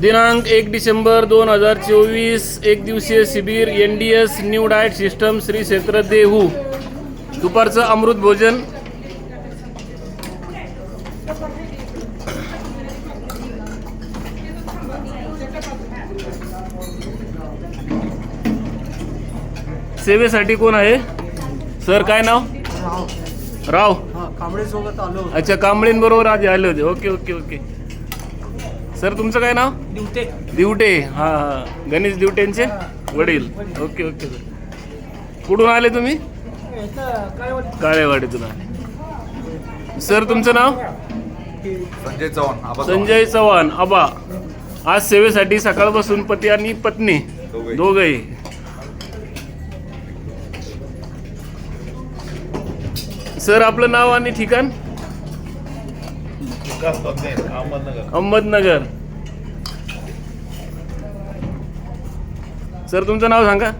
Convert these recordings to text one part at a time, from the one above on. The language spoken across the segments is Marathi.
दिनांक एक डिसेंबर दोन हजार चोवीस एक दिवसीय शिबिर N D S new diet system Shri क्षेत्र देहू दुपारचं अमृत भोजन. सेवेसाठी कोण आहे? सर काय नाव? राव. हा कांबळे सोबत आलो अच्छा कांबळींबरोबर आज आले होते. Okay okay okay. सर तुमचं काय नाव? दिवटे. दिवटे. हा हा. गणेश दिवटेंचे वडील. Okay okay sir. कुठून आले तुम्ही? काळेवाडीतून आले. सर तुमचं नाव? संजय चव्हाण आबा संजय चव्हाण आबा. आज सेवेसाठी सकाळपासून पती आणि पत्नी. दोघही. सर आपलं नाव आणि ठिकाण? अहमदनगर. सर तुमचं नाव सांगा.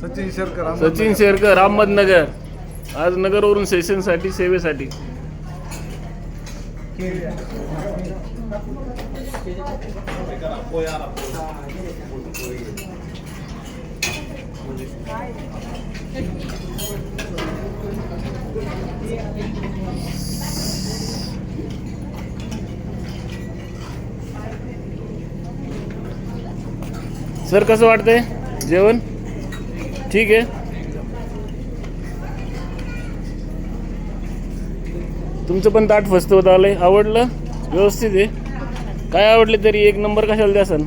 सचिन शेरकर सचिन शेरकर अहमदनगर. आज नगरवरून सेशनसाठी सेवेसाठी. सर कसं वाटतंय? जेवण? ठीक आहे. तुमचं पण ताट फस्त होत आलंय. आवडलं? व्यवस्थित आहे. काय आवडले तरी एक नंबर कशाला द्या? सण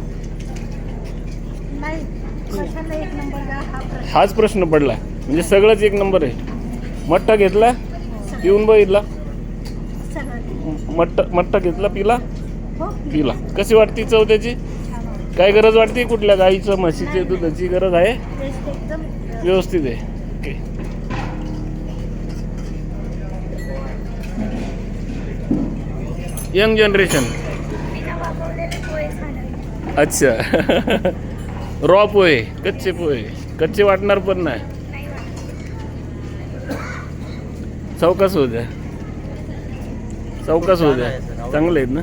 हाच प्रश्न पडला. म्हणजे सगळंच एक नंबर आहे. मठ्ठा घेतला? पिऊन बघितला? मठ्ठा मठ्ठा घेतला? पिला? हो. पिला. कशी वाटते चव त्याची. काय गरज वाटते कुठल्या गाईचं म्हशीचे दुधाची गरज आहे? व्यवस्थित आहे. ओके यंग जनरेशन अच्छा. रॉ पोहे कच्चे पोहे. कच्चे वाटणार पण नाही. चौकास होऊ द्या. चौकास होऊ द्या. चांगले आहेत ना?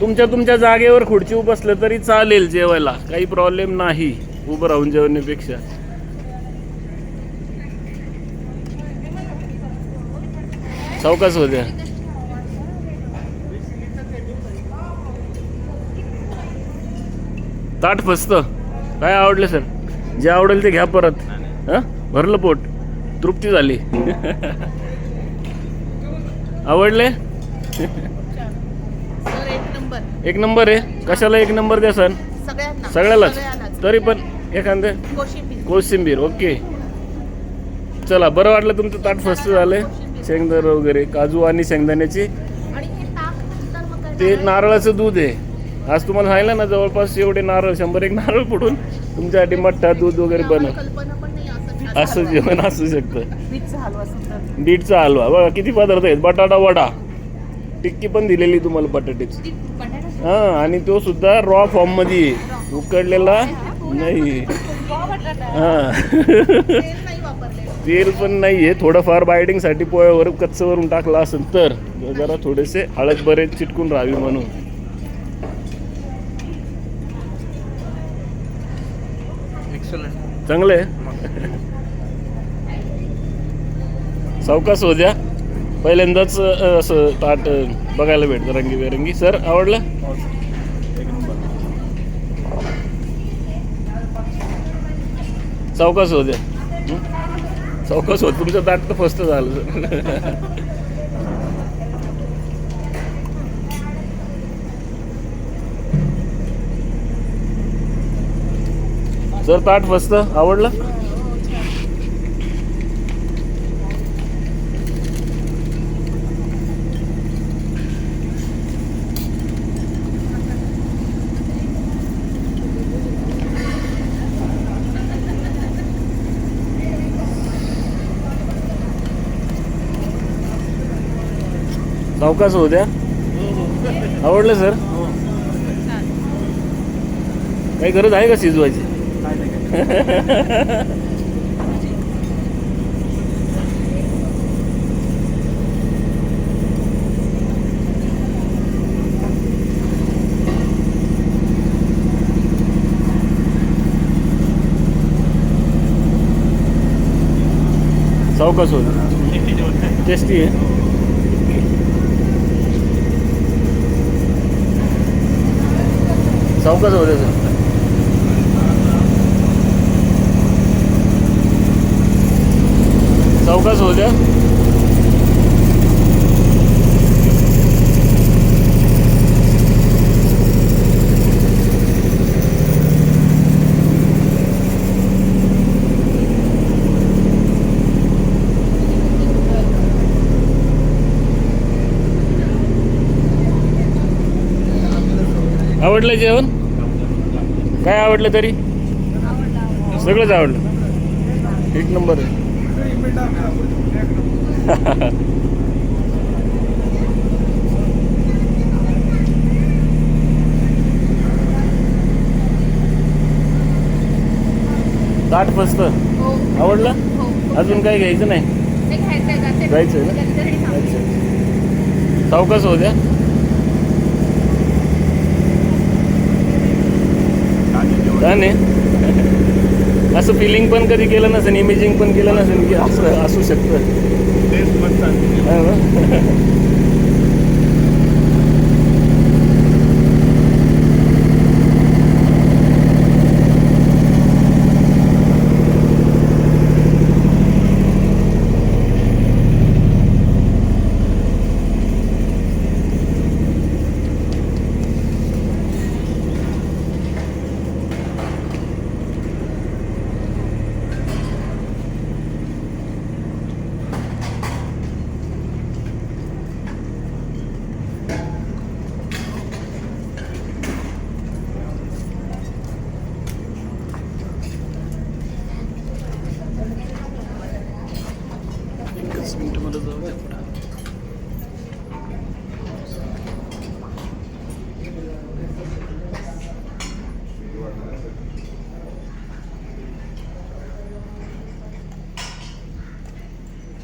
तुमच्या तुमच्या जागेवर खुर्ची बसलं तरी चालेल जेवायला. काही प्रॉब्लेम नाही. उभं राहून जेवण्यापेक्षा. चौकास होत्या ताट फसत. काय आवडलं सर जे आवडेल ते घ्या परत. भरलं पोट. तृप्ती झाली. आवडले? नंबर. एक नंबर आहे. कशाला एक नंबर द्या सर? सगळ्यांना. सगळ्यालाच. तरी पण एखादं कोशिंबीर. कोशिंबीर ओके. चला बरं वाटलं तुमचं ताट फस्त झालंय. शेंगदार वगैरे काजू आणि शेंगदाण्याची. आणि हे ताक नंतर मग काय ते नारळ? नारळाचं दूध आहे. आज तुम्हाला सांगितलं ना जवळपास एवढे नारळ शंभर एक नारळ पडून तुमच्यासाठी मठ्ठा दूध वगैरे बनव. कल्पना पण नाही असं जेवण असू शकतं. बीटचा हलवा. बघा किती पदार्थ आहेत. बटाटा वडा. टिक्की पण दिलेली तुम्हाला बटाट्याची बटाटा हा आणि तो सुद्धा रॉ फॉर्ममध्ये आहे. उकडलेला नाही. हा. तेल नाही वापरले तेल पण नाही आहे थोडंफार बायडिंगसाठी पोळ्यावर कच्चं वरून टाकलं असेल तर जरा थोडेसे हळद बरेच चिटकून राहावी म्हणून. चांगलं आहे सावकाश हो द्या पहिल्यांदाच अ, असं ताट अ, बघायला भेटतं रंगीबेरंगी. सर आवडलं? चौकास हो? चौकस हं? तुमचं ताट तर फस्त झालं. सर सर ताट फस्त? आवडलं? सावकाश होत्या आवडलं सर? काही गरज आहे का शिजवायची? सावकाश होत टेस्टी आहे. सावकाश होते सर सावकाश होऊ द्या आवडलं जेवण? काय आवडलं तरी? सगळंच आवडलं. एक नंबर आहे. ताट मस्त. हो. आवडलं? हो अजून काही घ्यायचं नाही? जायचंय ना? सावकाश होऊ द्या. आहे. असं फिलिंग पण कधी केलं नसेल इमेजिंग पण केलं नसेल की असं असू शकतं.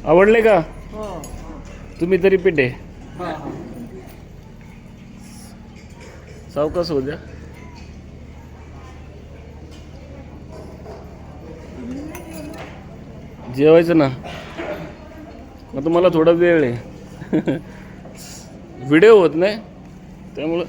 आवडले का? तुम्ही तरी पेटे सावकाश होऊ द्या. जेवायचं ना. मग तुम्हाला थोडा वेळ आहे. व्हिडिओ होत नाही. त्यामुळं